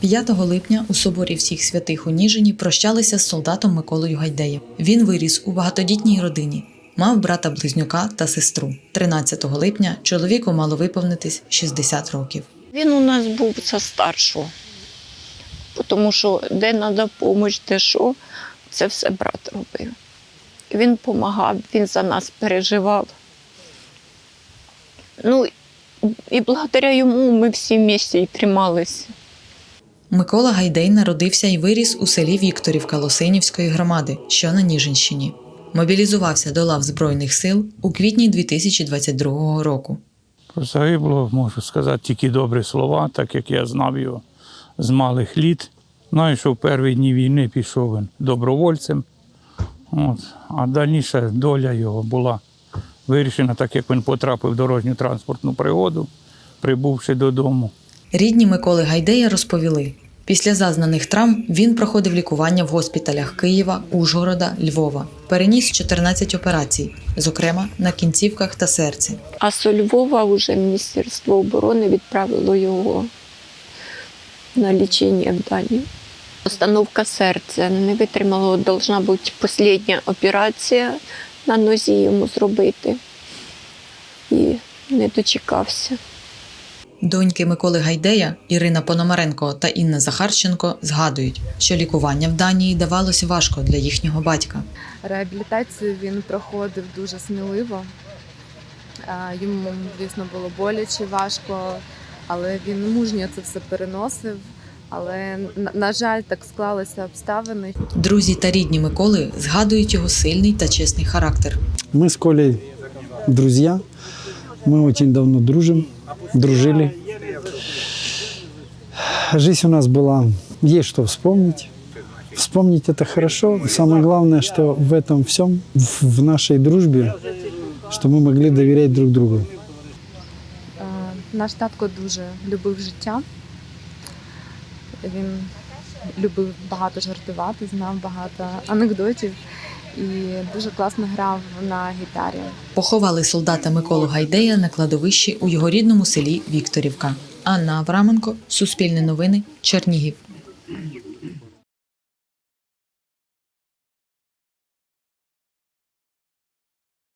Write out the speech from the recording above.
5 липня у соборі всіх святих у Ніжині прощалися з солдатом Миколою Гайдеєм. Він виріс у багатодітній родині, мав брата близнюка та сестру. 13 липня чоловіку мало виповнитись 60 років. Він у нас був за старшого, тому що де треба допомога, де що, це все брат робив. Він допомагав, він за нас переживав. Ну, і благодаря йому ми всі в місті і трималися. Микола Гайдей народився і виріс у селі Вікторівка Лосинівської громади, що на Ніжинщині. Мобілізувався до лав Збройних сил у квітні 2022 року. Про загиблого можу сказати тільки добрі слова, так як я знав його з малих літ. Знаю, що в перші дні війни пішов він добровольцем. От. А дальніша доля його була вирішена, так як він потрапив в дорожню транспортну пригоду, прибувши додому. Рідні Миколи Гайдея розповіли, після зазнаних травм він проходив лікування в госпіталях Києва, Ужгорода, Львова. Переніс 14 операцій, зокрема на кінцівках та серці. А з Львова вже Міністерство оборони відправило його на лічення в Данію. Установка серця не витримало, должна бути остання операція на нозі йому зробити. І не дочекався. Доньки Миколи Гайдея Ірина Пономаренко та Інна Захарченко згадують, що лікування в Данії давалось важко для їхнього батька. Реабілітацію він проходив дуже сміливо. Йому, звісно, було боляче, важко, але він мужньо це все переносив. Але, на- жаль, так склалися обставини, Друзі та рідні Миколи згадують його сильний та чесний характер. Мы с Колей друзья. Мы очень давно дружим, дружили. Жизнь у нас была, есть что вспомнить. Вспомнить это хорошо. Самое главное, что в этом всем, в в нашей дружбе, что мы могли доверять друг другу. Е, Наш татко дуже любив життя. Він любив багато жартувати, знав багато анекдотів і дуже класно грав на гітарі. Поховали солдата Миколу Гайдея на кладовищі у його рідному селі Вікторівка. Анна Авраменко, Суспільне новини, Чернігів.